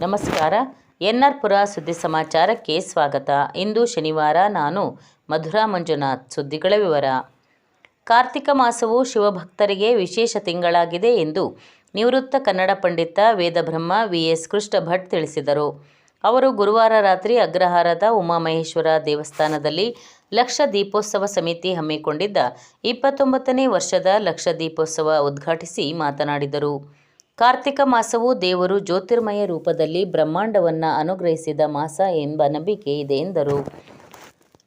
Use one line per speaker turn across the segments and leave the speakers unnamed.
ನಮಸ್ಕಾರ. N R ಪುರ ಸುದ್ದಿ ಸಮಾಚಾರಕ್ಕೆ ಸ್ವಾಗತ. ಇಂದು ಶನಿವಾರ ನಾನು ಮಧುರಾ ಮಂಜುನಾಥ್ ಸುದ್ದಿಗಳ ವಿವರ. ಕಾರ್ತಿಕ ಮಾಸವು ಶಿವಭಕ್ತರಿಗೆ ವಿಶೇಷ ತಿಂಗಳಾಗಿದೆ ಎಂದು ನಿವೃತ್ತ ಕನ್ನಡ ಪಂಡಿತ ವೇದಬ್ರಹ್ಮ ವಿ. ಎಸ್. ಕೃಷ್ಣ ಭಟ್ ತಿಳಿಸಿದರು. ಅವರು ಗುರುವಾರ ರಾತ್ರಿ ಅಗ್ರಹಾರದ ಉಮಾಮಹೇಶ್ವರ ದೇವಸ್ಥಾನದಲ್ಲಿ ಲಕ್ಷ ದೀಪೋತ್ಸವ ಸಮಿತಿ ಹಮ್ಮಿಕೊಂಡಿದ್ದ ಇಪ್ಪತ್ತೊಂಬತ್ತನೇ ವರ್ಷದ ಲಕ್ಷ ದೀಪೋತ್ಸವ ಉದ್ಘಾಟಿಸಿ ಮಾತನಾಡಿದರು. ಕಾರ್ತಿಕ ಮಾಸವು ದೇವರು ಜ್ಯೋತಿರ್ಮಯ ರೂಪದಲ್ಲಿ ಬ್ರಹ್ಮಾಂಡವನ್ನು ಅನುಗ್ರಹಿಸಿದ ಮಾಸ ಎಂಬ ನಂಬಿಕೆ ಇದೆ ಎಂದರು.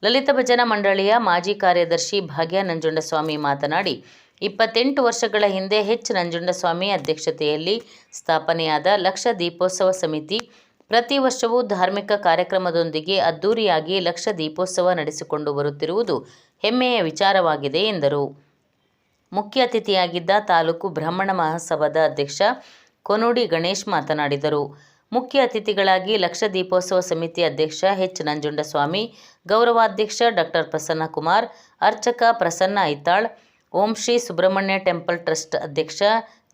ಲಲಿತ ಭಜನಾ ಮಂಡಳಿಯ ಮಾಜಿ ಕಾರ್ಯದರ್ಶಿ ಭಾಗ್ಯ ನಂಜುಂಡಸ್ವಾಮಿ ಮಾತನಾಡಿ, ಇಪ್ಪತ್ತೆಂಟು ವರ್ಷಗಳ ಹಿಂದೆ ಹೆಚ್. ನಂಜುಂಡಸ್ವಾಮಿ ಅಧ್ಯಕ್ಷತೆಯಲ್ಲಿ ಸ್ಥಾಪನೆಯಾದ ಲಕ್ಷ ದೀಪೋತ್ಸವ ಸಮಿತಿ ಪ್ರತಿ ವರ್ಷವೂ ಧಾರ್ಮಿಕ ಕಾರ್ಯಕ್ರಮದೊಂದಿಗೆ ಅದ್ದೂರಿಯಾಗಿ ಲಕ್ಷ ದೀಪೋತ್ಸವ ನಡೆಸಿಕೊಂಡು ಬರುತ್ತಿರುವುದು ಹೆಮ್ಮೆಯ ವಿಚಾರವಾಗಿದೆ ಎಂದರು. ಮುಖ್ಯ ಅತಿಥಿಯಾಗಿದ್ದ ತಾಲೂಕು ಬ್ರಾಹ್ಮಣ ಮಹಾಸಭಾದ ಅಧ್ಯಕ್ಷ ಕೊನೋಡಿ ಗಣೇಶ್ ಮಾತನಾಡಿದರು. ಮುಖ್ಯ ಅತಿಥಿಗಳಾಗಿ ಲಕ್ಷ ದೀಪೋತ್ಸವ ಸಮಿತಿ ಅಧ್ಯಕ್ಷ ಎಚ್. ನಂಜುಂಡಸ್ವಾಮಿ, ಗೌರವಾಧ್ಯಕ್ಷ ಡಾಕ್ಟರ್ ಪ್ರಸನ್ನ ಕುಮಾರ್ ಅರ್ಚಕ ಪ್ರಸನ್ನ ಐತಾಳ್, ಓಂ ಶ್ರೀ ಸುಬ್ರಹ್ಮಣ್ಯ ಟೆಂಪಲ್ ಟ್ರಸ್ಟ್ ಅಧ್ಯಕ್ಷ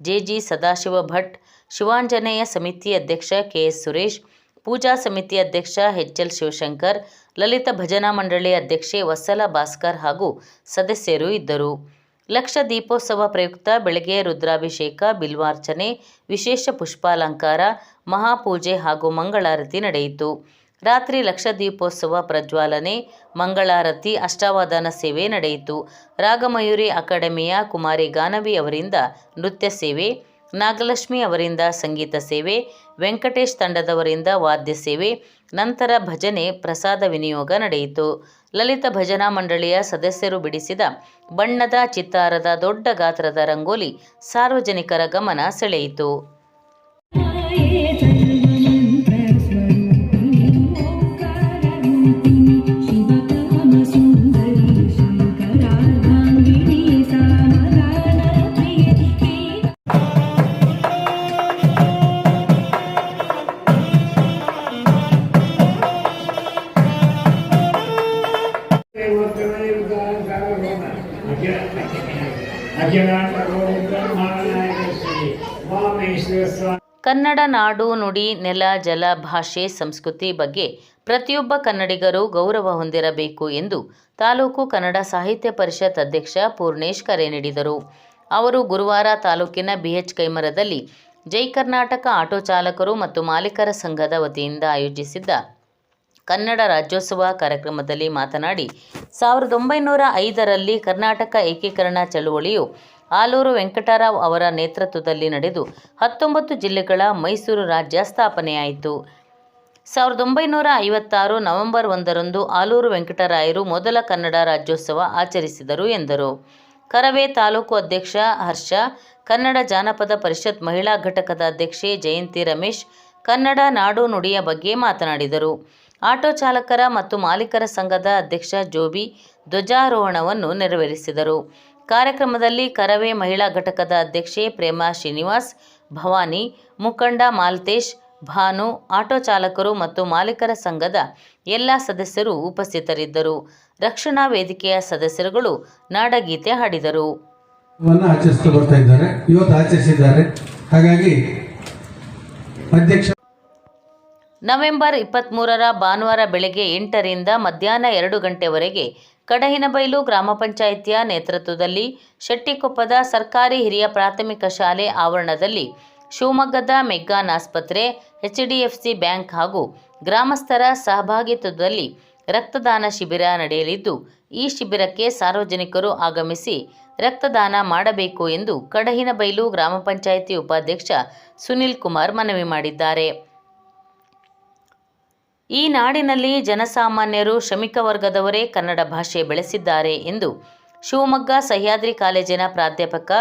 ಜೆ. ಜಿ. ಸದಾಶಿವ ಭಟ್, ಶಿವಾಂಜನೇಯ ಸಮಿತಿ ಅಧ್ಯಕ್ಷ ಕೆ. ಎಸ್. ಸುರೇಶ್, ಪೂಜಾ ಸಮಿತಿ ಅಧ್ಯಕ್ಷ ಎಚ್. ಎಲ್. ಶಿವಶಂಕರ್, ಲಲಿತ ಭಜನಾ ಮಂಡಳಿ ಅಧ್ಯಕ್ಷೆ ವತ್ಸಲ ಭಾಸ್ಕರ್ ಹಾಗೂ ಸದಸ್ಯರು ಇದ್ದರು. ಲಕ್ಷ ದೀಪೋತ್ಸವ ಪ್ರಯುಕ್ತ ಬೆಳಗ್ಗೆ ರುದ್ರಾಭಿಷೇಕ, ಬಿಲ್ವಾರ್ಚನೆ, ವಿಶೇಷ ಪುಷ್ಪಾಲಂಕಾರ, ಮಹಾಪೂಜೆ ಹಾಗೂ ಮಂಗಳಾರತಿ ನಡೆಯಿತು. ರಾತ್ರಿ ಲಕ್ಷ ದೀಪೋತ್ಸವ ಪ್ರಜ್ವಾಲನೆ, ಮಂಗಳಾರತಿ, ಅಷ್ಟಾವಧಾನ ಸೇವೆ ನಡೆಯಿತು. ರಾಗಮಯೂರಿ ಅಕಾಡೆಮಿಯ ಕುಮಾರಿ ಗಾನವಿ ಅವರಿಂದ ನೃತ್ಯ ಸೇವೆ ನಾಗಲಕ್ಷ್ಮಿ ಅವರಿಂದ ಸಂಗೀತ ಸೇವೆ, ವೆಂಕಟೇಶ್ ತಂಡದವರಿಂದ ವಾದ್ಯ ಸೇವೆ, ನಂತರ ಭಜನೆ, ಪ್ರಸಾದ ವಿನಿಯೋಗ ನಡೆಯಿತು. ಲಲಿತ ಭಜನಾ ಮಂಡಳಿಯ ಸದಸ್ಯರು ಬಿಡಿಸಿದ ಬಣ್ಣದ ಚಿತ್ತಾರದ ದೊಡ್ಡ ಗಾತ್ರದ ರಂಗೋಲಿ ಸಾರ್ವಜನಿಕರ ಗಮನ ಸೆಳೆಯಿತು. ಕನ್ನಡ ನಾಡು ನುಡಿ, ನೆಲ, ಜಲ, ಭಾಷೆ, ಸಂಸ್ಕೃತಿ ಬಗ್ಗೆ ಪ್ರತಿಯೊಬ್ಬ ಕನ್ನಡಿಗರು ಗೌರವ ಹೊಂದಿರಬೇಕು ಎಂದು ತಾಲೂಕು ಕನ್ನಡ ಸಾಹಿತ್ಯ ಪರಿಷತ್ ಅಧ್ಯಕ್ಷ ಪೂರ್ಣೇಶ್ ಕರೆ ನೀಡಿದರು. ಅವರು ಗುರುವಾರ ತಾಲೂಕಿನ ಬಿಎಚ್ ಕೈಮರದಲ್ಲಿ ಜೈ ಕರ್ನಾಟಕ ಆಟೋ ಚಾಲಕರು ಮತ್ತು ಮಾಲೀಕರ ಸಂಘದ ವತಿಯಿಂದ ಆಯೋಜಿಸಿದ್ದ ಕನ್ನಡ ರಾಜ್ಯೋತ್ಸವ ಕಾರ್ಯಕ್ರಮದಲ್ಲಿ ಮಾತನಾಡಿ ಸಾವಿರದ ಒಂಬೈನೂರ ಐದರಲ್ಲಿ ಕರ್ನಾಟಕ ಏಕೀಕರಣ ಚಳುವಳಿಯು ಆಲೂರು ವೆಂಕಟರಾವ್ ಅವರ ನೇತೃತ್ವದಲ್ಲಿ ನಡೆದು ಹತ್ತೊಂಬತ್ತು ಜಿಲ್ಲೆಗಳ ಮೈಸೂರು ರಾಜ್ಯ ಸ್ಥಾಪನೆಯಾಯಿತು. ಸಾವಿರದ ಒಂಬೈನೂರ ಐವತ್ತಾರು ನವೆಂಬರ್ ಒಂದರಂದು ಆಲೂರು ವೆಂಕಟರಾಯರು ಮೊದಲ ಕನ್ನಡ ರಾಜ್ಯೋತ್ಸವ ಆಚರಿಸಿದರು ಎಂದರು. ಕರವೇ ತಾಲೂಕು ಅಧ್ಯಕ್ಷ ಹರ್ಷ, ಕನ್ನಡ ಜಾನಪದ ಪರಿಷತ್ ಮಹಿಳಾ ಘಟಕದ ಅಧ್ಯಕ್ಷೆ ಜಯಂತಿ ರಮೇಶ್, ಕನ್ನಡ ನಾಡು ನುಡಿಯ ಬಗ್ಗೆ ಮಾತನಾಡಿದರು. ಆಟೋ ಚಾಲಕರ ಮತ್ತು ಮಾಲೀಕರ ಸಂಘದ ಅಧ್ಯಕ್ಷ ಜೋಬಿ ಧ್ವಜಾರೋಹಣವನ್ನು ನೆರವೇರಿಸಿದರು. ಕಾರ್ಯಕ್ರಮದಲ್ಲಿ ಕರವೇ ಮಹಿಳಾ ಘಟಕದ ಅಧ್ಯಕ್ಷೆ ಪ್ರೇಮಾ ಶ್ರೀನಿವಾಸ್, ಭವಾನಿ, ಮುಖಂಡ ಮಾಲ್ತೇಶ್, ಭಾನು, ಆಟೋ ಚಾಲಕರು ಮತ್ತು ಮಾಲೀಕರ ಸಂಘದ ಎಲ್ಲ ಸದಸ್ಯರು ಉಪಸ್ಥಿತರಿದ್ದರು. ರಕ್ಷಣಾ ವೇದಿಕೆಯ ಸದಸ್ಯರುಗಳು ನಾಡಗೀತೆ ಹಾಡಿದರು.
ಆಚರಿಸ್ತಾ ಬರ್ತಾ ಇದ್ದಾರೆ. ಇವತ್ತು ಆಚರಿಸಿದ್ದಾರೆ. ಹಾಗಾಗಿ ಅಧ್ಯಕ್ಷ
ನವೆಂಬರ್ ಇಪ್ಪತ್ತ್ಮೂರರ ಭಾನುವಾರ ಬೆಳಗ್ಗೆ ಎಂಟರಿಂದ ಮಧ್ಯಾಹ್ನ ಎರಡು ಗಂಟೆವರೆಗೆ ಕಡಹಿನಬೈಲು ಗ್ರಾಮ ಪಂಚಾಯಿತಿಯ ನೇತೃತ್ವದಲ್ಲಿ ಶೆಟ್ಟಿಕೊಪ್ಪದ ಸರ್ಕಾರಿ ಹಿರಿಯ ಪ್ರಾಥಮಿಕ ಶಾಲೆ ಆವರಣದಲ್ಲಿ ಶಿವಮೊಗ್ಗದ ಮೆಗ್ಗಾನ್ ಆಸ್ಪತ್ರೆ, ಎಚ್ಡಿಎಫ್ಸಿ ಬ್ಯಾಂಕ್ ಹಾಗೂ ಗ್ರಾಮಸ್ಥರ ಸಹಭಾಗಿತ್ವದಲ್ಲಿ ರಕ್ತದಾನ ಶಿಬಿರ ನಡೆಯಲಿದ್ದು, ಈ ಶಿಬಿರಕ್ಕೆ ಸಾರ್ವಜನಿಕರು ಆಗಮಿಸಿ ರಕ್ತದಾನ ಮಾಡಬೇಕು ಎಂದು ಕಡಹಿನಬೈಲು ಗ್ರಾಮ ಪಂಚಾಯಿತಿ ಉಪಾಧ್ಯಕ್ಷ ಸುನಿಲ್ ಕುಮಾರ್ ಮನವಿ ಮಾಡಿದ್ದಾರೆ. ಈ ನಾಡಿನಲ್ಲಿ ಜನಸಾಮಾನ್ಯರು ಶ್ರಮಿಕ ವರ್ಗದವರೇ ಕನ್ನಡ ಭಾಷೆ ಬೆಳೆಸಿದ್ದಾರೆ ಎಂದು ಶಿವಮೊಗ್ಗ ಸಹ್ಯಾದ್ರಿ ಕಾಲೇಜಿನ ಪ್ರಾಧ್ಯಾಪಕ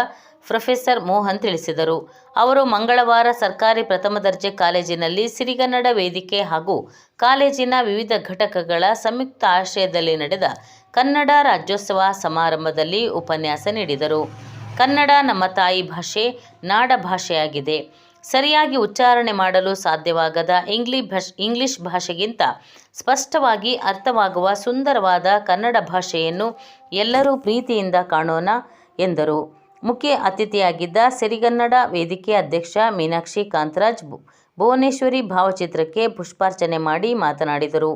ಪ್ರೊಫೆಸರ್ ಮೋಹನ್ ತಿಳಿಸಿದರು. ಅವರು ಮಂಗಳವಾರ ಸರ್ಕಾರಿ ಪ್ರಥಮ ದರ್ಜೆ ಕಾಲೇಜಿನಲ್ಲಿ ಸಿರಿಗನ್ನಡ ವೇದಿಕೆ ಹಾಗೂ ಕಾಲೇಜಿನ ವಿವಿಧ ಘಟಕಗಳ ಸಂಯುಕ್ತ ಆಶ್ರಯದಲ್ಲಿ ನಡೆದ ಕನ್ನಡ ರಾಜ್ಯೋತ್ಸವ ಸಮಾರಂಭದಲ್ಲಿ ಉಪನ್ಯಾಸ ನೀಡಿದರು. ಕನ್ನಡ ನಮ್ಮ ತಾಯಿ ಭಾಷೆ, ನಾಡ ಭಾಷೆಯಾಗಿದೆ. ಸರಿಯಾಗಿ ಉಚ್ಚಾರಣೆ ಮಾಡಲು ಸಾಧ್ಯವಾಗದ ಇಂಗ್ಲಿ ಭಾಷ್, ಇಂಗ್ಲಿಷ್ ಭಾಷೆಗಿಂತ ಸ್ಪಷ್ಟವಾಗಿ ಅರ್ಥವಾಗುವ ಸುಂದರವಾದ ಕನ್ನಡ ಭಾಷೆಯನ್ನು ಎಲ್ಲರೂ ಪ್ರೀತಿಯಿಂದ ಕಾಣೋಣ ಎಂದರು. ಮುಖ್ಯ ಅತಿಥಿಯಾಗಿದ್ದ ಸಿರಿಗನ್ನಡ ವೇದಿಕೆ ಅಧ್ಯಕ್ಷ ಮೀನಾಕ್ಷಿ ಕಾಂತರಾಜ್ ಭುವನೇಶ್ವರಿ ಭಾವಚಿತ್ರಕ್ಕೆ ಪುಷ್ಪಾರ್ಚನೆ ಮಾಡಿ ಮಾತನಾಡಿದರು.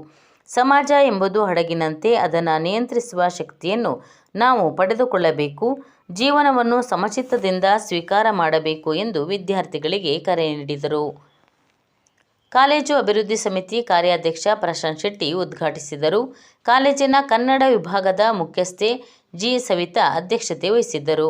ಸಮಾಜ ಎಂಬುದು ಹಡಗಿನಂತೆ ಅದನ್ನು ನಿಯಂತ್ರಿಸುವ ಶಕ್ತಿಯನ್ನು ನಾವು ಪಡೆದುಕೊಳ್ಳಬೇಕು. ಜೀವನವನ್ನು ಸಮಚಿತ್ತದಿಂದ ಸ್ವೀಕಾರ ಮಾಡಬೇಕು ಎಂದು ವಿದ್ಯಾರ್ಥಿಗಳಿಗೆ ಕರೆ ನೀಡಿದರು. ಕಾಲೇಜು ಅಭಿವೃದ್ಧಿ ಸಮಿತಿ ಕಾರ್ಯಾಧ್ಯಕ್ಷ ಪ್ರಶಾಂತ್ ಶೆಟ್ಟಿ ಉದ್ಘಾಟಿಸಿದರು. ಕಾಲೇಜಿನ ಕನ್ನಡ ವಿಭಾಗದ ಮುಖ್ಯಸ್ಥೆ ಜಿ. ಸವಿತಾ ಅಧ್ಯಕ್ಷತೆ ವಹಿಸಿದ್ದರು.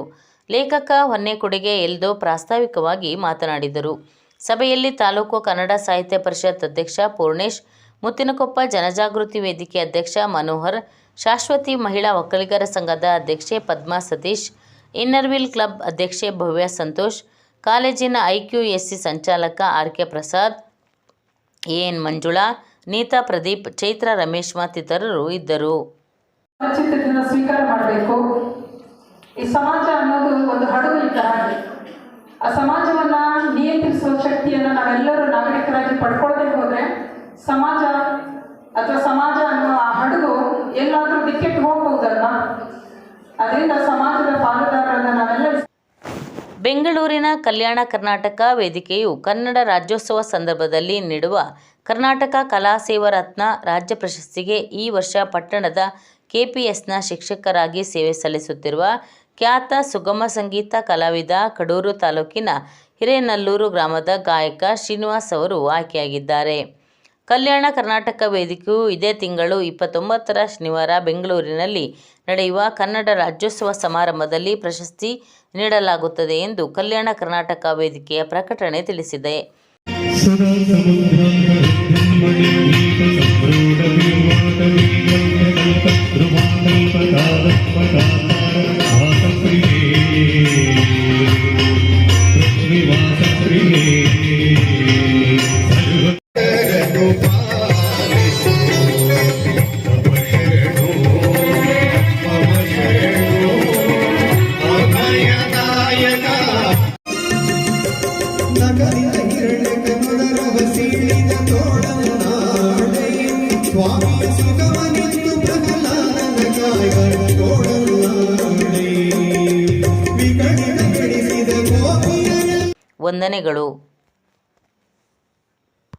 ಲೇಖಕ ಹೊನ್ನೆಕೊಡುಗೆ ಎಲ್ದೋ ಪ್ರಾಸ್ತಾವಿಕವಾಗಿ ಮಾತನಾಡಿದರು. ಸಭೆಯಲ್ಲಿ ತಾಲೂಕು ಕನ್ನಡ ಸಾಹಿತ್ಯ ಪರಿಷತ್ ಅಧ್ಯಕ್ಷ ಪೂರ್ಣೇಶ್, ಮುತ್ತಿನಕೊಪ್ಪ ಜನಜಾಗೃತಿ ವೇದಿಕೆ ಅಧ್ಯಕ್ಷ ಮನೋಹರ್, ಶಾಶ್ವತಿ ಮಹಿಳಾ ಒಕ್ಕಲಿಗರ ಸಂಘದ ಅಧ್ಯಕ್ಷೆ ಪದ್ಮಾ ಸತೀಶ್ ಇನ್ನರ್ವಿಲ್ ಕ್ಲಬ್ ಅಧ್ಯಕ್ಷೆ ಭವ್ಯ ಸಂತೋಷ್, ಕಾಲೇಜಿನ ಐಕ್ಯುಎಸ್ಸಿ ಸಂಚಾಲಕ R K Prasad, AN Manjula, Neeta Pradeep, Chaitra Ramesh ಮತ್ತಿತರರು ಇದ್ದರು.
ಸ್ವೀಕಾರ ಮಾಡಬೇಕು. ಈ ಸಮಾಜ ಅನ್ನೋದು ಒಂದು ಹಡಗು ಇದ್ದ ಹಾಗೆ. ಆ ಸಮಾಜವನ್ನ ನಿಯಂತ್ರಿಸುವ ಶಕ್ತಿಯನ್ನ ನಾವೆಲ್ಲರೂ ನಾಗರಿಕರಾಗಿ ಪಡ್ಕೊಳ್ದೆ ಹೋದ್ರೆ ಸಮಾಜ ಅಥವಾ ಸಮಾಜ ಅನ್ನೋ ಆ ಹಡಗು ಎಲ್ಲಾದ್ರೂ ದಿಕ್ಕೆಟ್ಟು ಹೋಗ್ಬಹುದಲ್ಲ ಅದರಿಂದ ಸಮಾಜದ ಪಾಲುದಾರರನ್ನ ನಾವೆಲ್ಲ
ಬೆಂಗಳೂರಿನ ಕಲ್ಯಾಣ ಕರ್ನಾಟಕ ವೇದಿಕೆಯು ಕನ್ನಡ ರಾಜ್ಯೋತ್ಸವ ಸಂದರ್ಭದಲ್ಲಿ ನೀಡುವ ಕರ್ನಾಟಕ ಕಲಾ ಸೇವರತ್ನ ರಾಜ್ಯ ಪ್ರಶಸ್ತಿಗೆ ಈ ವರ್ಷ ಪಟ್ಟಣದ ಕೆಪಿಎಸ್ನ ಶಿಕ್ಷಕರಾಗಿ ಸೇವೆ ಸಲ್ಲಿಸುತ್ತಿರುವ ಖ್ಯಾತ ಸುಗಮ ಸಂಗೀತ ಕಲಾವಿದ ಕಡೂರು ತಾಲೂಕಿನ ಹಿರೇನಲ್ಲೂರು ಗ್ರಾಮದ ಗಾಯಕ ಶ್ರೀನಿವಾಸ್ ಅವರು ಆಯ್ಕೆಯಾಗಿದ್ದಾರೆ. ಕಲ್ಯಾಣ ಕರ್ನಾಟಕ ವೇದಿಕೆಯು ಇದೇ ತಿಂಗಳು ಇಪ್ಪತ್ತೊಂಬತ್ತರ ಶನಿವಾರ ಬೆಂಗಳೂರಿನಲ್ಲಿ ನಡೆಯುವ ಕನ್ನಡ ರಾಜ್ಯೋತ್ಸವ ಸಮಾರಂಭದಲ್ಲಿ ಪ್ರಶಸ್ತಿ ನೀಡಲಾಗುತ್ತದೆ ಎಂದು ಕಲ್ಯಾಣ ಕರ್ನಾಟಕ ವೇದಿಕೆಯ ಪ್ರಕಟಣೆ ತಿಳಿಸಿದೆ. ವಂದನೆಗಳು.